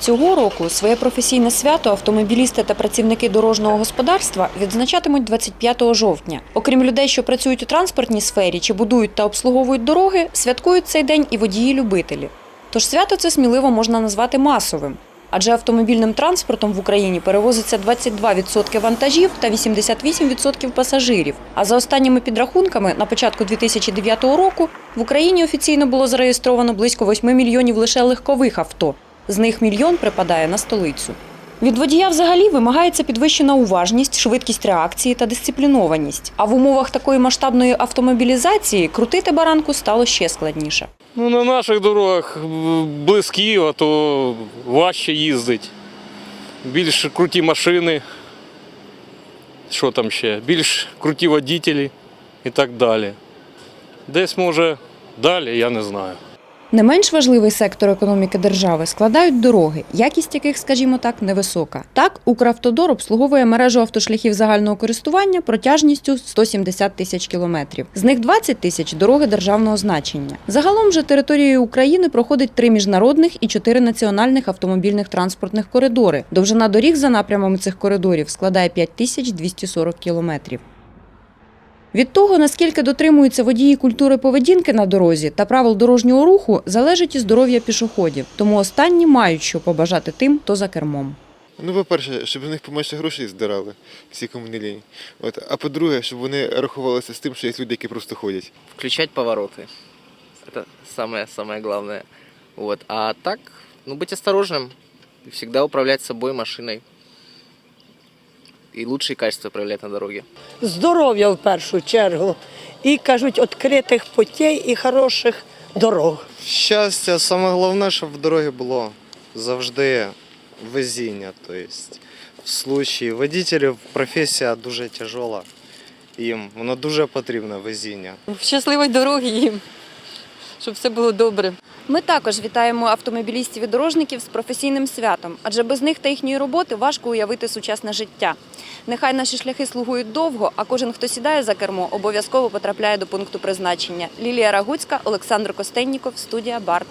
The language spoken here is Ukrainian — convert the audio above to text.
Цього року своє професійне свято автомобілісти та працівники дорожнього господарства відзначатимуть 25 жовтня. Окрім людей, що працюють у транспортній сфері чи будують та обслуговують дороги, святкують цей день і водії-любителі. Тож свято це сміливо можна назвати масовим. Адже автомобільним транспортом в Україні перевозиться 22% вантажів та 88% пасажирів. А за останніми підрахунками, на початку 2009 року в Україні офіційно було зареєстровано близько 8 мільйонів лише легкових авто. З них мільйон припадає на столицю. Від водія взагалі вимагається підвищена уважність, швидкість реакції та дисциплінованість. А в умовах такої масштабної автомобілізації крутити баранку стало ще складніше. Ну, на наших дорогах м, близь Києва, то важче їздить. Більш круті машини. Що там ще? Більш круті водителі і так далі. Десь може далі, я не знаю. Не менш важливий сектор економіки держави складають дороги, якість яких, скажімо так, невисока. Так, Укравтодор обслуговує мережу автошляхів загального користування протяжністю 170 тисяч кілометрів. З них 20 тисяч дороги державного значення. Загалом же територією України проходить три міжнародних і чотири національних автомобільних транспортних коридори. Довжина доріг за напрямами цих коридорів складає 5240 кілометрів. Від того, наскільки дотримуються водії культури поведінки на дорозі та правил дорожнього руху, залежить і здоров'я пішоходів. Тому останні мають що побажати тим, хто за кермом. Ну, по-перше, щоб з них поменше грошей здирали, всі кому не лінь. От. А по-друге, щоб вони рахувалися з тим, що є люди, які просто ходять. включать повороты. Это самое-самое главное. Вот. А так, ну, быть осторожным. И всегда управлять собой, машиной. И лучшие качества проявлять на дороге. здоров'я в першу чергу. І кажуть, відкритих путей і хороших дорог. Щастя, саме головне, щоб в дорогі було завжди везіння. Тобто, в случаї водителів професія дуже тяжела. Їм воно дуже потрібне везіння. Щасливої дороги їм, щоб все було добре. Ми також вітаємо автомобілістів і дорожників з професійним святом, адже без них та їхньої роботи важко уявити сучасне життя. Нехай наші шляхи слугують довго, а кожен, хто сідає за кермо, обов'язково потрапляє до пункту призначення. Лілія Рагуцька, Олександр Костенніков, студія Барт.